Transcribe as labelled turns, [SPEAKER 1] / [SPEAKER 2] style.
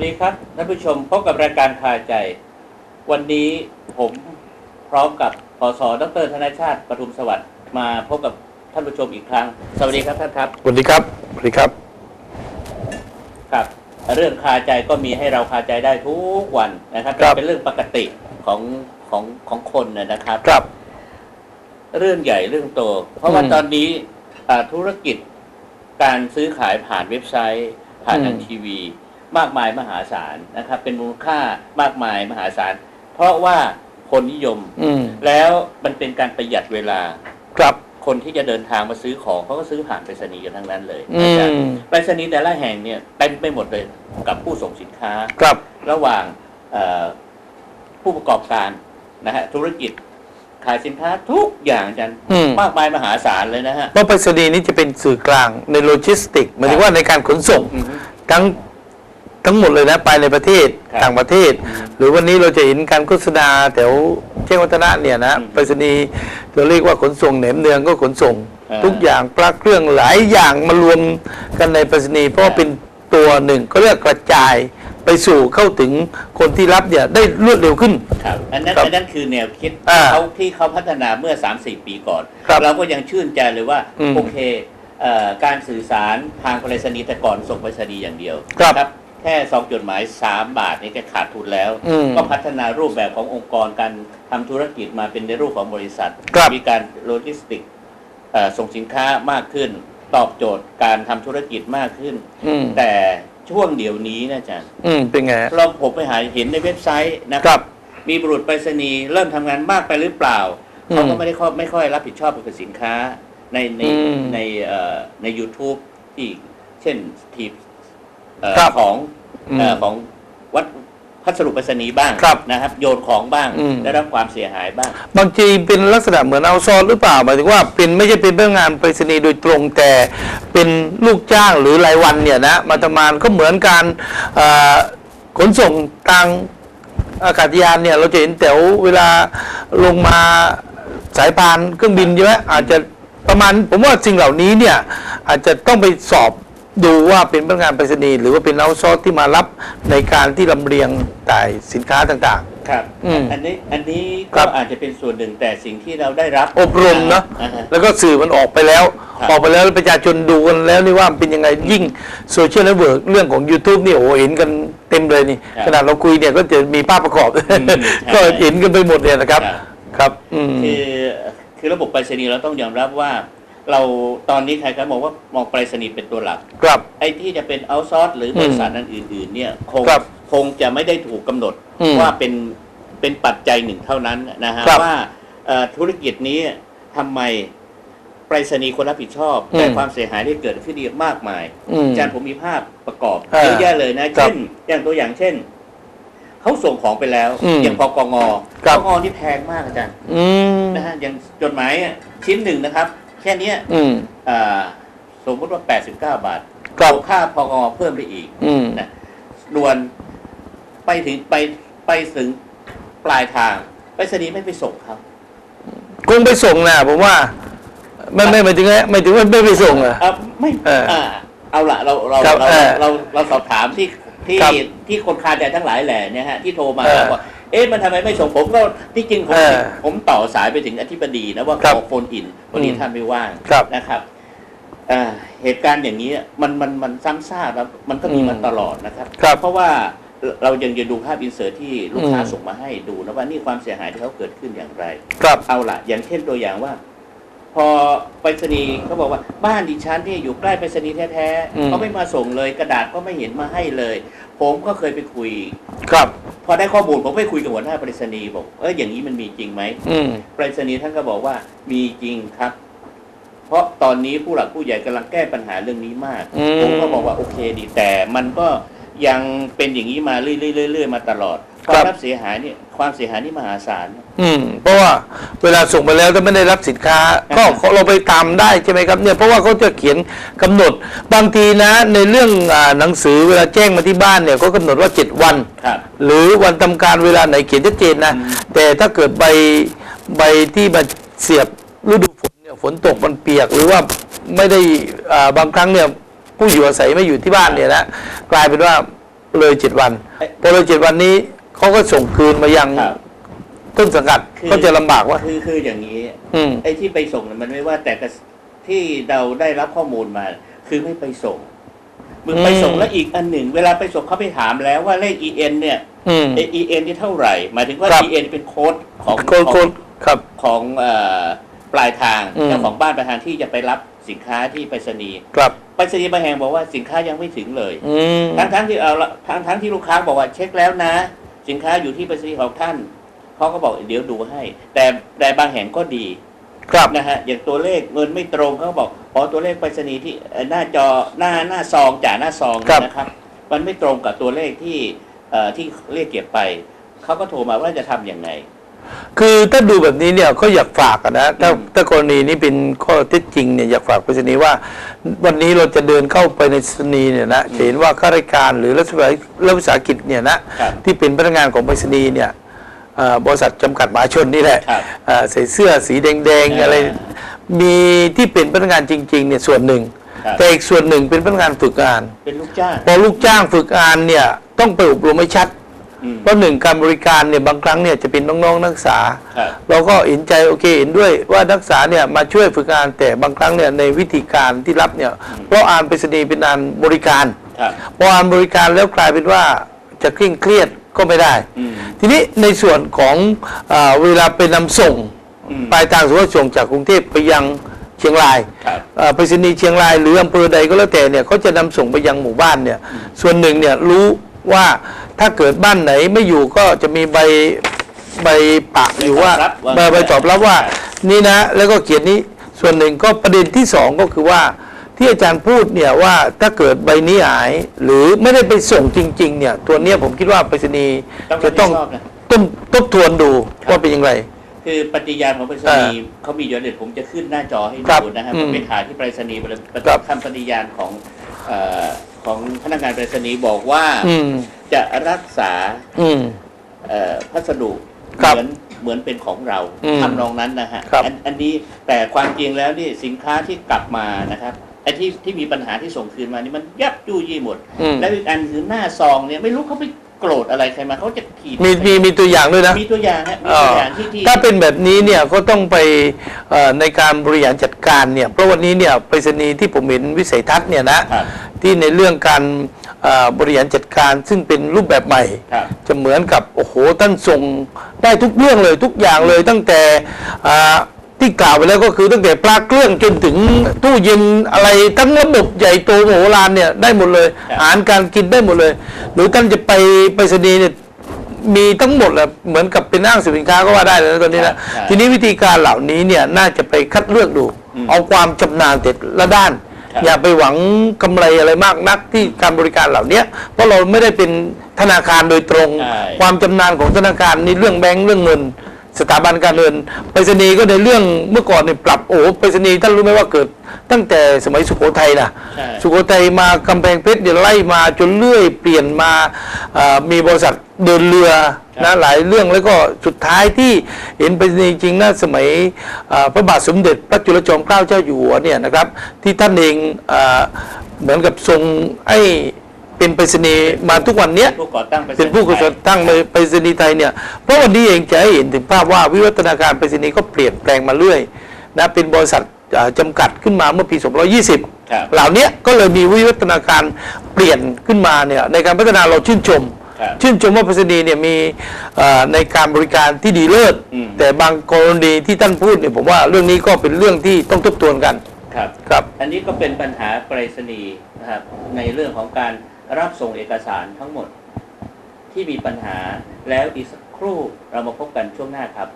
[SPEAKER 1] วัสดีครับท่านผู้ชมพบกับรายการคาใจ วันนี้ผมพร้อมกับพศดรธนชาติปทุมสวัสดิ์มาพบกับท่านผู้ชมอีกครั้ง สวัสดีครับท่านครับ
[SPEAKER 2] สวัสดีครับสวัสดีครับ
[SPEAKER 1] ครับ เรื่องคาใจก็มีให้เราคาใจได้ทุกวันนะครับ
[SPEAKER 2] ครับ
[SPEAKER 1] เป็นเรื่องปกติของของของคนนะนะครับ
[SPEAKER 2] ครับ
[SPEAKER 1] เรื่องใหญ่เรื่องโต เพราะว่า
[SPEAKER 2] อืม
[SPEAKER 1] ตอนนี้อ่าธุรกิจการซื้อขายผ่านเว็บไซต์ ผ่านทาง
[SPEAKER 2] อืม
[SPEAKER 1] ทีวี มากมายมหาศาลนะครับ เป็นมูลค่ามากมายมหาศาล เพราะว่าคนนิยม
[SPEAKER 2] อืม
[SPEAKER 1] แล้วมันเป็นการประหยัดเวลา
[SPEAKER 2] ครับ
[SPEAKER 1] คนที่จะเดินทางมาซื้อของเขาก็ซื้อผ่านไปรษณีย์กันทั้งนั้นเลย
[SPEAKER 2] อื
[SPEAKER 1] นะจ๊ะ
[SPEAKER 2] ม
[SPEAKER 1] ไปรษณีย์แต่ละแห่งเนี่ยเต็มไปหมดเลยกับผู้ส่งสินค้า
[SPEAKER 2] ครับ
[SPEAKER 1] ระหว่างเอ่อผู้ประกอบการนะฮะธุรกิจขายสินค้าทุกอย่างอาจัน
[SPEAKER 2] อืม
[SPEAKER 1] มากมายมหาศาลเลยนะฮะ
[SPEAKER 2] เพราะไปรษณีย์นี้จะเป็นสื่อกลางในโลจิสติกหมายถึงว่าในการขนส่ง
[SPEAKER 1] อือฮึ
[SPEAKER 2] ทั้ง ทั้งหมดเลยนะไปในประเทศ
[SPEAKER 1] ครับ
[SPEAKER 2] ต่างประเทศ
[SPEAKER 1] อืม
[SPEAKER 2] หรือวันนี้เราจะเห็นการโฆษณาแถวเจ้งวัฒนะเนี่ยนะ
[SPEAKER 1] อืม
[SPEAKER 2] ไปรษณีย์เราเรียกว่าขนส่งแหนมเนืองก็ขนส่ง
[SPEAKER 1] อ่า
[SPEAKER 2] ทุกอย่างปลักเครื่องหลายอย่างมารวมกันในไปรษณีย์เพราะว่า
[SPEAKER 1] อ่า
[SPEAKER 2] เป็นตัวหนึ่งก็เรียกกระจายไปสู่เข้าถึงคนที่รับเนี่ยได้รวดเร็วขึ้น
[SPEAKER 1] ครับอันนั้น
[SPEAKER 2] ครับ
[SPEAKER 1] อันนั้นคือแนวคิด
[SPEAKER 2] อ่า
[SPEAKER 1] เขาที่เขาพัฒนาเมื่อ 3-4 ปีก่อน
[SPEAKER 2] ครับ
[SPEAKER 1] เราก็ยังชื่นใจเลยว่า
[SPEAKER 2] อืม
[SPEAKER 1] โอเคเอ่อการสื่อสารทางไปรษณีย์แต่ก่อนส่งไปรษณีย์อย่างเดียว
[SPEAKER 2] ครับ
[SPEAKER 1] นะ แค่ซองจดหมาย3บาทนี่ก็ขาดทุนแล้ว
[SPEAKER 2] อืม
[SPEAKER 1] ก็พัฒนารูปแบบขององค์กรการทำธุรกิจมาเป็นในรูปของบริษัท
[SPEAKER 2] ครับ
[SPEAKER 1] มีการโลจิสติกเอ่อส่งสินค้ามากขึ้น ตอบโจทย์การทำธุรกิจมากขึ้น
[SPEAKER 2] อืม
[SPEAKER 1] แต่ช่วงเดี๋ยวนี้นะอาจารย์
[SPEAKER 2] อืมเป็นไงฮะ
[SPEAKER 1] เราผมไปหาเห็นในเว็บไซต์นะ
[SPEAKER 2] ครับ
[SPEAKER 1] มีบุรุษไปรษณีย์เริ่มทำงานมากไปหรือเปล่า
[SPEAKER 2] อืม
[SPEAKER 1] เขาก็ไม่ได้ค่อยไม่ค่อยรับผิดชอบกับสินค้าในใน
[SPEAKER 2] อืม
[SPEAKER 1] ในเอ่อใน YouTube ที่เช่นทีบเอ่อ
[SPEAKER 2] ครับ
[SPEAKER 1] ของ
[SPEAKER 2] อืม
[SPEAKER 1] เอ่อของวัดพัสดุไปรษณีย์บ้าง
[SPEAKER 2] ครับ
[SPEAKER 1] นะครับ โยนของบ้าง
[SPEAKER 2] อืม
[SPEAKER 1] ได้รับความเสียหายบ้าง
[SPEAKER 2] บางทีเป็นลักษณะเหมือนเอาซอนหรือเปล่าหมายถึงว่าเป็นไม่ใช่เป็นพนักงานไปรษณีย์โดยตรงแต่เป็นลูกจ้างหรือรายวันเนี่ยนะมาทำงานก็เหมือนการเอ่อขนส่งทางอากาศยานเนี่ย เราจะเห็นแถวเวลาลงมาสายพานเครื่องบินใช่ไหมอาจจะประมาณผมว่าสิ่งเหล่านี้เนี่ยอาจจะต้องไปสอบ ดูว่าเป็นพนักงานไปรษณีย์หรือว่าเป็นเอาซอร์ที่มารับในการที่ลำเลียงจ่ายสินค้าต่าง
[SPEAKER 1] ครับ
[SPEAKER 2] อืม
[SPEAKER 1] อันนี้อันนี้
[SPEAKER 2] ครั
[SPEAKER 1] ก็
[SPEAKER 2] บ
[SPEAKER 1] อาจจะเป็นส่วนหนึ่งแต่สิ่งที่เราได้รับ
[SPEAKER 2] อบรมเนอะ
[SPEAKER 1] อ่าฮะ
[SPEAKER 2] แล้วก็สื่อมันออกไปแล้ว
[SPEAKER 1] ครับ
[SPEAKER 2] ออกไปแล้วประชาชนดูกันแล้วนี่ว่ามันเป็นยังไงยิ่งโซเชียลเน็ตเวิร์กเรื่องของ YouTube นี่โอ้โหเห็นกันเต็มเลยนี่
[SPEAKER 1] ครับ
[SPEAKER 2] ขนาดเราคุยเนี่ยก็จะมีภาพประกอบ
[SPEAKER 1] อืม
[SPEAKER 2] ก็
[SPEAKER 1] ใช่
[SPEAKER 2] เห็นกันไปหมดเนี่ยนะครับ
[SPEAKER 1] ครับ
[SPEAKER 2] ครับอืม
[SPEAKER 1] คือคือระบบไปรษณีย์เราต้องยอมรับว่า เราตอนนี้ใครก็มองว่ามองไปรษณีย์เป็นตัวหลัก
[SPEAKER 2] ครับ
[SPEAKER 1] ไอ้ที่จะเป็นเอาซอร์สหรือบริษัทนั้นอื่น ๆ เนี่ยคง
[SPEAKER 2] ครับ
[SPEAKER 1] คงจะไม่ได้ถูกกำหนด
[SPEAKER 2] อืม
[SPEAKER 1] ว่าเป็นเป็นปัจจัยหนึ่งเท่านั้นนะฮะ
[SPEAKER 2] ครับ
[SPEAKER 1] ว่าเอ่อธุรกิจนี้ทำไมไปรษณีย์คนรับผิดชอบ
[SPEAKER 2] อืม
[SPEAKER 1] แต่ความเสียหายที่เกิดขึ้นเยอะมากมาย
[SPEAKER 2] อืม
[SPEAKER 1] อาจารย์ผมมีภาพประกอบ
[SPEAKER 2] อ่า
[SPEAKER 1] เยอะแยะเลยนะ
[SPEAKER 2] ครับ
[SPEAKER 1] เช่น อย่างตัวอย่างเช่นเขาส่งของไปแล้ว
[SPEAKER 2] อืม
[SPEAKER 1] อย่างพกง
[SPEAKER 2] ครับ
[SPEAKER 1] พกงนี่แพงมากอาจารย์
[SPEAKER 2] อืม
[SPEAKER 1] นะฮะอย่างจดหมายอะชิ้นหนึ่งนะครับ แค่เนี้ย
[SPEAKER 2] อืม
[SPEAKER 1] อ่าสมมติว่า 89 บาท
[SPEAKER 2] ครับ
[SPEAKER 1] บวกค่าพกงเพิ่มไปอีก
[SPEAKER 2] อืม
[SPEAKER 1] นะด่วนไปถึงไปไปถึงปลายทางไปรษณีย์ไม่ไปส่งเขา
[SPEAKER 2] คงไปส่งนะผมว่าไม่ไม่หมายถึงไงหมายถึงว่าไม่ไปส่งเหรอ
[SPEAKER 1] เอ่อไม่
[SPEAKER 2] เอออ่า
[SPEAKER 1] เอาละเราเรา
[SPEAKER 2] ครับ
[SPEAKER 1] เรา
[SPEAKER 2] เออ
[SPEAKER 1] เราเราสอบถามที่ที่
[SPEAKER 2] ครับ
[SPEAKER 1] ที่คนคาใจทั้งหลายแหล่เนี่ยฮะที่โทรมา
[SPEAKER 2] เออ
[SPEAKER 1] ว่า เอ๊ะมันทำไมไม่ส่งผมก็ที่จริงผม
[SPEAKER 2] เออ
[SPEAKER 1] ผมต่อสายไปถึงอธิบดีนะว่า
[SPEAKER 2] ครั
[SPEAKER 1] ข
[SPEAKER 2] บ
[SPEAKER 1] อโฟนอินวันนี้
[SPEAKER 2] อืม
[SPEAKER 1] ท่านไม่ว่าง
[SPEAKER 2] ครับ
[SPEAKER 1] นะครับอ่าเหตุการณ์อย่างนี้มันมันมันซ้ำซากแล้วมันก็มี
[SPEAKER 2] อืม
[SPEAKER 1] มาตลอดนะครับ
[SPEAKER 2] ครับ
[SPEAKER 1] เพราะว่าเรายังจะดูภาพอินเสิร์ตที่ลูกค้า
[SPEAKER 2] อืม
[SPEAKER 1] ส่งมาให้ดูนะว่านี่ความเสียหายที่เขาเกิดขึ้นอย่างไร
[SPEAKER 2] ครับ
[SPEAKER 1] เอาละอย่างเช่นตัวอย่างว่า พอไปรษณีย์เขาบอกว่าบ้านดิฉันเนี่ยอยู่ใกล้ไปรษณีย์แท้
[SPEAKER 2] อื
[SPEAKER 1] ๆ
[SPEAKER 2] ม
[SPEAKER 1] เขาไม่มาส่งเลย กระดาษก็ไม่เห็นมาให้เลย ผมก็เคยไปคุย
[SPEAKER 2] ครับ
[SPEAKER 1] พอได้ข้อมูลผมไปคุยกับหัวหน้าไปรษณีย์บอกเอออย่างนี้มันมีจริงไหม
[SPEAKER 2] อืม
[SPEAKER 1] ไปรษณีย์ท่านก็บอกว่ามีจริงครับ เพราะตอนนี้ผู้หลักผู้ใหญ่กำลังแก้ปัญหาเรื่องนี้มาก
[SPEAKER 2] อืม
[SPEAKER 1] ผมก็บอกว่าโอเคดีแต่มันก็ ยังเป็นอย่างนี้มาเรื่อยๆเรื่อยๆมาตลอดค
[SPEAKER 2] ครั
[SPEAKER 1] วาม
[SPEAKER 2] บ
[SPEAKER 1] รับเสียหายเนี่ยความเสียหายนี่มหาศาล
[SPEAKER 2] อืม เพราะว่าเวลาส่งไปแล้วถ้าไม่ได้รับสินค้า ก็
[SPEAKER 1] อ่า
[SPEAKER 2] เราไปตามได้ใช่ไหมครับเนี่ยเพราะว่าเขาจะเขียนกำหนดบางทีนะ ในเรื่องอาหนังสือเวลาแจ้งมาที่บ้านเนี่ยก็กำหนดว่า 7 วัน
[SPEAKER 1] ครับ
[SPEAKER 2] หรือวันทำการเวลาไหนเขียนชัดเจนนะ
[SPEAKER 1] อืม
[SPEAKER 2] แต่ถ้าเกิดใบใบที่มาเสียบฤดูฝนเนี่ยฝนตกมันเปียกหรือว่าไม่ได้อ่าบางครั้งเนี่ย ผู้อยู่อาศัยไม่อยู่ที่บ้านเนี่ยนะกลายเป็นว่าเลยเจ็ดวัน
[SPEAKER 1] เอ๊ะ
[SPEAKER 2] พอเลยเจ็ดวันนี้เขาก็ส่งคืนมายัง
[SPEAKER 1] ครับ
[SPEAKER 2] ต้นสังกัด
[SPEAKER 1] คือ
[SPEAKER 2] ก็จะลำบากว่า
[SPEAKER 1] คือคืออย่างนี้
[SPEAKER 2] อืม
[SPEAKER 1] ไอ้ที่ไปส่งเนี่ยมันไม่ว่าแต่กระที่เราได้รับข้อมูลมา คือไม่ไปส่งมึงไปส่ง
[SPEAKER 2] อืม
[SPEAKER 1] แล้วอีกอันหนึ่ง เวลาไปส่งเขาไปถามแล้วว่าเลข EN เนี่ย
[SPEAKER 2] อืม
[SPEAKER 1] ไอ้ EN ที่เท่าไหร่ หมายถึงว่า
[SPEAKER 2] ครับ
[SPEAKER 1] EN เป็นโค้ดของ
[SPEAKER 2] โคตร
[SPEAKER 1] ข
[SPEAKER 2] โค
[SPEAKER 1] อง
[SPEAKER 2] ตรครับ
[SPEAKER 1] ของเอ่อปลายทาง
[SPEAKER 2] อืม
[SPEAKER 1] เจ้าของบ้านปลายทางที่จะไปรับสินค้าที่ไปรษณีย์
[SPEAKER 2] ครับ
[SPEAKER 1] ไปรษณีย์บางแห่งบอกว่าสินค้ายังไม่ถึงเลย
[SPEAKER 2] อืม
[SPEAKER 1] ทั้งทั้งที่เอาละทั้งทั้งที่ลูกค้าบอกว่าเช็คแล้วนะ สินค้าอยู่ที่ไปรษณีย์ของท่านเขาก็บอกเดี๋ยวดูให้ แต่แต่บางแห่งก็ดี
[SPEAKER 2] ครับ
[SPEAKER 1] นะฮะอย่างตัวเลขเงินไม่ตรงเขาก็บอกอ๋อตัวเลขไปรษณีย์ที่เอ่อหน้าจอหน้าหน้าซองจ่าหน้าซอง
[SPEAKER 2] ครับ
[SPEAKER 1] นะครับ มันไม่ตรงกับตัวเลขที่เอ่อที่เรียกเก็บไปเขาก็โทรมาว่าจะทำอย่างไง
[SPEAKER 2] คือถ้าดูแบบนี้เนี่ยก็อยากฝากอะนะถ้า
[SPEAKER 1] อืม
[SPEAKER 2] ถ้ากรณีนี้เป็นข้อเท็จจริงเนี่ยอยากฝากไปรษณีย์ว่า วันนี้เราจะเดินเข้าไปในสนีย์เนี่ยนะจะเห็นว่าข้าราชการหรือรัฐวิสาหรัฐวิสาหกิจเนี่ยนะครับที่เป็นพนักงานของไปรษณีย์เนี่ยเอ่อบริษัทจำกัดมหาชนนี่แหละ
[SPEAKER 1] ครับ
[SPEAKER 2] เอ่อใส่เสื้อสีแดงๆ
[SPEAKER 1] อ่า
[SPEAKER 2] อะไรมีที่เป็นพนักงานจริงๆเนี่ยส่วนหนึ่ง
[SPEAKER 1] ครับ
[SPEAKER 2] แต่อีกส่วนหนึ่งเป็นพนักงานฝึกงาน
[SPEAKER 1] เป็นลูกจ้าง
[SPEAKER 2] พอลูกจ้างฝึกงานเนี่ยต้องไปอบรมให้ชัด
[SPEAKER 1] อืม
[SPEAKER 2] เพราะหนึ่งการบริการเนี่ยบางครั้งเนี่ยจะเป็นน้องๆนักศึกษา
[SPEAKER 1] ครับ
[SPEAKER 2] เราก็เห็นใจโอเคเห็นด้วยว่านักศึกษาเนี่ยมาช่วยฝึกงานแต่บางครั้งเนี่ยในวิธีการที่รับเนี่ยเพราะอ่านไปรษณีย์เป็นอ่านบริการ
[SPEAKER 1] ครับ
[SPEAKER 2] พออ่านบริการแล้วกลายเป็นว่าจะเคร่งเครียดก็ไม่ได้
[SPEAKER 1] อืม
[SPEAKER 2] ทีนี้ในส่วนของอาเวลาไปนำส่ง
[SPEAKER 1] อืม
[SPEAKER 2] ปลายทางสมมติว่าส่งจากกรุงเทพไปยังเชียงราย
[SPEAKER 1] ครับ
[SPEAKER 2] อ่าไปรษณีย์เชียงรายหรืออำเภอใดก็แล้วแต่เนี่ยเขาจะนำส่งไปยังหมู่บ้านเนี่ยส่วนหนึ่งเนี่ยรู้ว่า ถ้าเกิดบ้านไหนไม่อยู่ก็จะมีใบใบปะอยู่ว่า
[SPEAKER 1] ใบตอบรับว่า
[SPEAKER 2] ใบใบตอบรับว่านี่นะ แล้วก็เขียนนี้ส่วนหนึ่งก็ประเด็นที่สองก็คือว่าที่อาจารย์พูดเนี่ยว่าถ้าเกิดใบนี้หาย หรือไม่ได้ไปส่งจริง ๆ เนี่ย ตัวเนี้ยผมคิดว่าไปรษณีย์
[SPEAKER 1] ต้องรับ
[SPEAKER 2] จะ
[SPEAKER 1] ผิ
[SPEAKER 2] ต้อ
[SPEAKER 1] ด
[SPEAKER 2] ง
[SPEAKER 1] ชอบนะ
[SPEAKER 2] ต้องทบทวนดู
[SPEAKER 1] ครับ
[SPEAKER 2] ว่าเป็นยังไง
[SPEAKER 1] คือปฏิญาณของไปรษณีย์เขามีอยู่เดี๋ยวผมจะขึ้นหน้าจอให้
[SPEAKER 2] ครับ
[SPEAKER 1] ดูนะฮะ
[SPEAKER 2] อืม
[SPEAKER 1] ผมไปถ่ายที่ไปรษณีย์ไปเลย
[SPEAKER 2] ครับ
[SPEAKER 1] คำปฏิญาณของเอ่อ ของพนักงานไปรษณีย์บอกว่า
[SPEAKER 2] อืม
[SPEAKER 1] จะรักษา
[SPEAKER 2] อืม
[SPEAKER 1] เอ่อพัสดุ
[SPEAKER 2] ครับ
[SPEAKER 1] เหมือนเหมือนเป็นของเรา
[SPEAKER 2] อืม
[SPEAKER 1] ทำนองนั้นนะฮะ
[SPEAKER 2] ครับ
[SPEAKER 1] อันอันนี้แต่ความจริงแล้วนี่สินค้าที่กลับมานะครับไอ้ที่ที่มีปัญหาที่ส่งคืนมานี่มันยับยู่ยี่หมด
[SPEAKER 2] อืม
[SPEAKER 1] แล้วอีกอันคือหน้าซองเนี่ยไม่รู้เขาไปโกรธอะไรใครมาเขาจะขีด
[SPEAKER 2] มีมีมีตัวอย่างด้วยนะ
[SPEAKER 1] มีตัวอย่างฮะมี
[SPEAKER 2] เอ่
[SPEAKER 1] ตัว
[SPEAKER 2] อ
[SPEAKER 1] อย่างที่ที่
[SPEAKER 2] ถ้าเป็นแบบนี้เนี่ยก็ต้องไปเอ่อในการบริหารจัดการเนี่ยเพราะวันนี้เนี่ยไปรษณีย์ที่ผมเห็นวิสัยทัศน์เนี่ยนะครับ ที่ในเรื่องการเอ่อบริหารจัดการซึ่งเป็นรูปแบบใหม่
[SPEAKER 1] ครับ
[SPEAKER 2] จะเหมือนกับโอ้โหท่านส่งได้ทุกเรื่องเลยทุกอย่างเลยตั้งแต่อ่าที่กล่าวไปแล้วก็คือตั้งแต่ปลาเครื่องจนถึงตู้เย็นอะไรทั้งระบบใหญ่โตโมโหลานเนี่ยได้หมดเลย
[SPEAKER 1] ครับ
[SPEAKER 2] อาหารการกินได้หมดเลย หรือท่านจะไปไปรษณีย์เนี่ยมีทั้งหมดแหละเหมือนกับเป็นห้างสินค้าก็ว่าได้เลยนะตอนนี้นะ
[SPEAKER 1] ใช่
[SPEAKER 2] ทีนี้วิธีการเหล่านี้เนี่ยน่าจะไปคัดเลือกดู
[SPEAKER 1] อืม
[SPEAKER 2] เอาความชำนาญแต่ละด้าน
[SPEAKER 1] ครับ
[SPEAKER 2] อย่าไปหวังกำไรอะไรมากนักที่การบริการเหล่านี้เพราะเราไม่ได้เป็นธนาคารโดยตรง
[SPEAKER 1] ใช่
[SPEAKER 2] ความชำนาญของธนาคารนี่เรื่องแบงค์เรื่องเงิน สถาบันการเงินไปรษณีย์ก็ในเรื่องเมื่อก่อนเนี่ยปรับโอ้ไปรษณีย์ท่านรู้ไหมว่าเกิด ตั้งแต่สมัยสุโขทัยนะ
[SPEAKER 1] ใช่
[SPEAKER 2] สุโขทัยมากำแพงเพชรเดี๋ยวไล่มาจนเรื่อยเปลี่ยนมาเอ่อมีบริษัท เดินเรือ
[SPEAKER 1] ครั
[SPEAKER 2] นะ
[SPEAKER 1] บ
[SPEAKER 2] หลายเรื่องแล้วก็สุดท้ายที่เห็นไปรษณีย์จริงนะสมัยเอ่อพระบาทสมเด็จพระจุลจอมเกล้าเจ้าอยู่หัวเนี่ยนะครับ ที่ท่านเองเอ่อเหมือนกับทรงไอ้เป็นไปรษณีย์มาทุกวันเนี้ย
[SPEAKER 1] ผู้ก่อตั้งไปรษณีย์
[SPEAKER 2] เป็นผู้ก่อ
[SPEAKER 1] ไทย
[SPEAKER 2] ตั้งไปรษณีย์ไทยเนี่ยเพราะวันนี้เองจะให้เห็นถึงภาพว่าวิวัฒนาการไปรษณีย์ก็เปลี่ยนแปลงมาเรื่อยนะเป็นบริษัทอ่าจำกัดขึ้นมาเมื่อปี 220
[SPEAKER 1] ครับ
[SPEAKER 2] เหล่านี้ก็เลยมีวิวัฒนาการเปลี่ยนขึ้นมาเนี่ยในการพัฒนาเราชื่นชม
[SPEAKER 1] ครับ
[SPEAKER 2] ชื่นชมว่าไปรษณีย์เนี่ยมีเอ่อในการบริการที่ดีเลิศ
[SPEAKER 1] อืม
[SPEAKER 2] แต่บางกรณีที่ท่านพูดเนี่ยผมว่าเรื่องนี้ก็เป็นเรื่องที่ต้องทบทวนกัน
[SPEAKER 1] ครับ
[SPEAKER 2] ครับ
[SPEAKER 1] อันนี้ก็เป็นปัญหาไปรษณีย์นะครับในเรื่องของการรับส่งเอกสารทั้งหมดที่มีปัญหาแล้วอีกสักครู่เรามาพบกันช่วงหน้าครับ